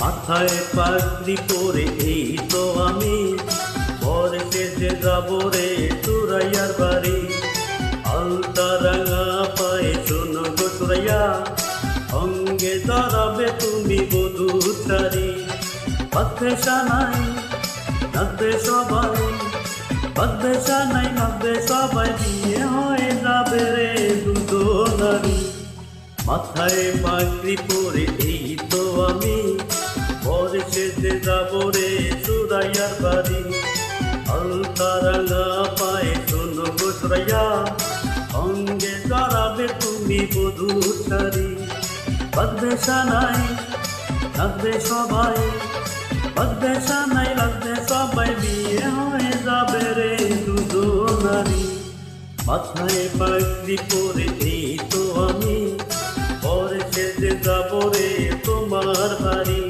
মাথায় পাগড়ি পরে এই তো আমি। পরে সেজে যাব রে চুরাইয়ার বাড়ি। আলতা রাঙা পায়ে শোনো গো চুরাইয়া। অঙ্গে দাঁড়াবে তুমি বধূ চারি পথে নাই নাচবে সবাই। পথে নাই নাচবে সবাই বিয়ে হয়ে যাবে রে দুটো নারী। মাথায় পাগড়ি পরে এই তো আমি। সেজে যাব রে সুরাইয়ার বাড়ি। রাঙা পায়ে, শোনো গো অঙ্গে দাঁড়াবে তুমি বধূ ছাড়ি। বাঁধবে নাই লাগবে সবাই, বাঁধবে নাই লাগবে সবাই, বিয়ে হয়ে যাবে রে দুটো নারী মাথায় পাগড়ি পরে এই তো আমি পরে রে তোমার বাড়ি।